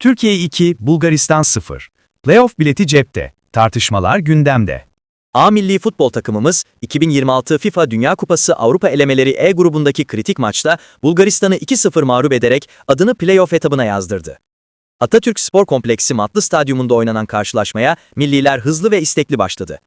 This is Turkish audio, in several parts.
Türkiye 2, Bulgaristan 0. Playoff bileti cepte. Tartışmalar gündemde. A milli futbol takımımız 2026 FIFA Dünya Kupası Avrupa elemeleri E grubundaki kritik maçta Bulgaristan'ı 2-0 mağlup ederek adını playoff etabına yazdırdı. Atatürk Spor Kompleksi Matlı Stadyumunda oynanan karşılaşmaya milliler hızlı ve istekli başladı.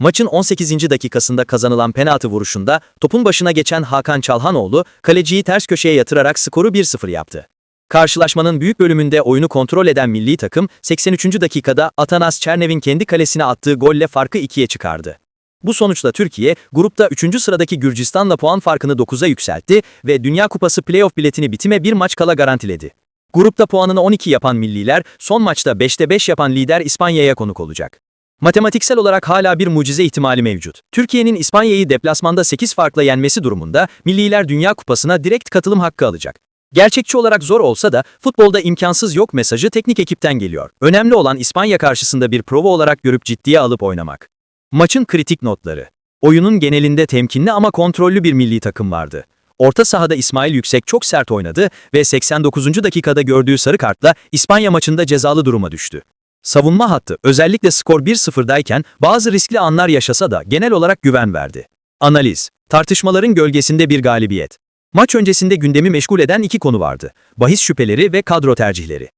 Maçın 18. dakikasında kazanılan penaltı vuruşunda topun başına geçen Hakan Çalhanoğlu kaleciyi ters köşeye yatırarak skoru 1-0 yaptı. Karşılaşmanın büyük bölümünde oyunu kontrol eden milli takım 83. dakikada Atanas Çernev'in kendi kalesine attığı golle farkı 2'ye çıkardı. Bu sonuçla Türkiye, grupta 3. sıradaki Gürcistan'la puan farkını 9'a yükseltti ve Dünya Kupası playoff biletini bitime bir maç kala garantiledi. Grupta puanını 12 yapan milliler, son maçta 5'te 5 yapan lider İspanya'ya konuk olacak. Matematiksel olarak hala bir mucize ihtimali mevcut. Türkiye'nin İspanya'yı deplasmanda 8 farkla yenmesi durumunda milliler Dünya Kupası'na direkt katılım hakkı alacak. Gerçekçi olarak zor olsa da futbolda imkansız yok mesajı teknik ekipten geliyor. Önemli olan İspanya karşısında bir prova olarak görüp ciddiye alıp oynamak. Maçın kritik notları. Oyunun genelinde temkinli ama kontrollü bir milli takım vardı. Orta sahada İsmail Yüksek çok sert oynadı ve 89. dakikada gördüğü sarı kartla İspanya maçında cezalı duruma düştü. Savunma hattı özellikle skor 1-0'dayken bazı riskli anlar yaşasa da genel olarak güven verdi. Analiz, tartışmaların gölgesinde bir galibiyet. Maç öncesinde gündemi meşgul eden iki konu vardı. Bahis şüpheleri ve kadro tercihleri.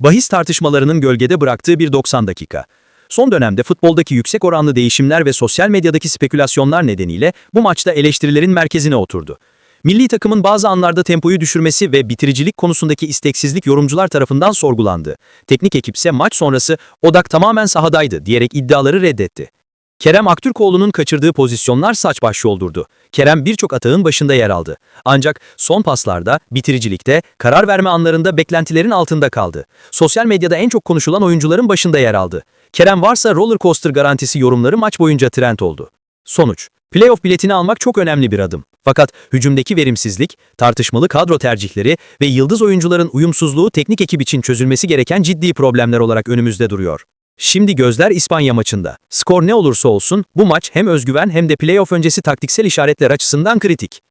Bahis tartışmalarının gölgede bıraktığı bir 90 dakika. Son dönemde futboldaki yüksek oranlı değişimler ve sosyal medyadaki spekülasyonlar nedeniyle bu maçta eleştirilerin merkezine oturdu. Milli takımın bazı anlarda tempoyu düşürmesi ve bitiricilik konusundaki isteksizlik yorumcular tarafından sorgulandı. Teknik ekipse maç sonrası odak tamamen sahadaydı diyerek iddiaları reddetti. Kerem Aktürkoğlu'nun kaçırdığı pozisyonlar saç baş yoldurdu. Kerem birçok atağın başında yer aldı. Ancak son paslarda, bitiricilikte, karar verme anlarında beklentilerin altında kaldı. Sosyal medyada en çok konuşulan oyuncuların başında yer aldı. Kerem varsa roller coaster garantisi yorumları maç boyunca trend oldu. Sonuç, playoff biletini almak çok önemli bir adım. Fakat hücumdaki verimsizlik, tartışmalı kadro tercihleri ve yıldız oyuncuların uyumsuzluğu teknik ekip için çözülmesi gereken ciddi problemler olarak önümüzde duruyor. Şimdi gözler İspanya maçında. Skor ne olursa olsun bu maç hem özgüven hem de playoff öncesi taktiksel işaretler açısından kritik.